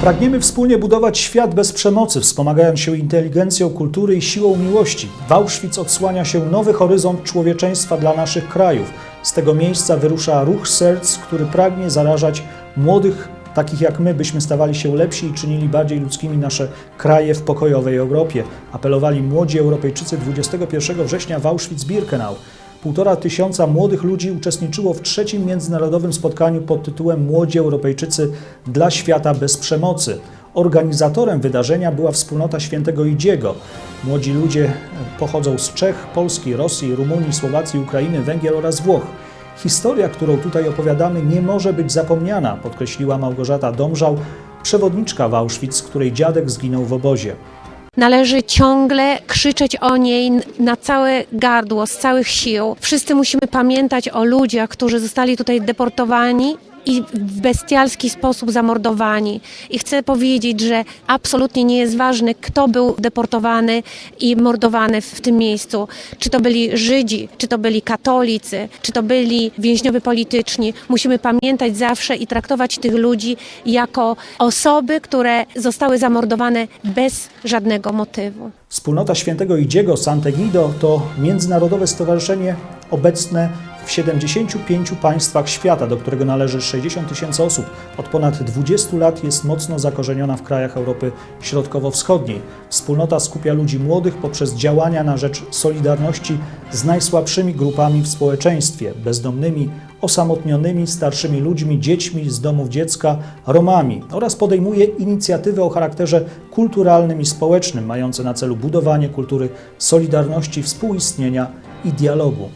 Pragniemy wspólnie budować świat bez przemocy, wspomagając się inteligencją kultury i siłą miłości. W Auschwitz odsłania się nowy horyzont człowieczeństwa dla naszych krajów. Z tego miejsca wyrusza ruch serc, który pragnie zarażać młodych, takich jak my, byśmy stawali się lepsi i czynili bardziej ludzkimi nasze kraje w pokojowej Europie. Apelowali młodzi Europejczycy 21 września w Auschwitz-Birkenau. Półtora tysiąca młodych ludzi uczestniczyło w trzecim międzynarodowym spotkaniu pod tytułem Młodzi Europejczycy dla świata bez przemocy. Organizatorem wydarzenia była wspólnota świętego Idziego. Młodzi ludzie pochodzą z Czech, Polski, Rosji, Rumunii, Słowacji, Ukrainy, Węgier oraz Włoch. Historia, którą tutaj opowiadamy, nie może być zapomniana, podkreśliła Małgorzata Domżał, przewodniczka w Auschwitz, której dziadek zginął w obozie. Należy ciągle krzyczeć o niej na całe gardło, z całych sił. Wszyscy musimy pamiętać o ludziach, którzy zostali tutaj deportowani i w bestialski sposób zamordowani. I chcę powiedzieć, że absolutnie nie jest ważne, kto był deportowany i mordowany w tym miejscu. Czy to byli Żydzi, czy to byli katolicy, czy to byli więźniowie polityczni. Musimy pamiętać zawsze i traktować tych ludzi jako osoby, które zostały zamordowane bez żadnego motywu. Wspólnota Świętego Idziego Sant'Egido to międzynarodowe stowarzyszenie obecne w 75 państwach świata, do którego należy 60 tysięcy osób. Od ponad 20 lat jest mocno zakorzeniona w krajach Europy Środkowo-Wschodniej. Wspólnota skupia ludzi młodych poprzez działania na rzecz solidarności z najsłabszymi grupami w społeczeństwie bezdomnymi, osamotnionymi, starszymi ludźmi, dziećmi z domów dziecka, Romami oraz podejmuje inicjatywy o charakterze kulturalnym i społecznym, mające na celu budowanie kultury solidarności, współistnienia i dialogu.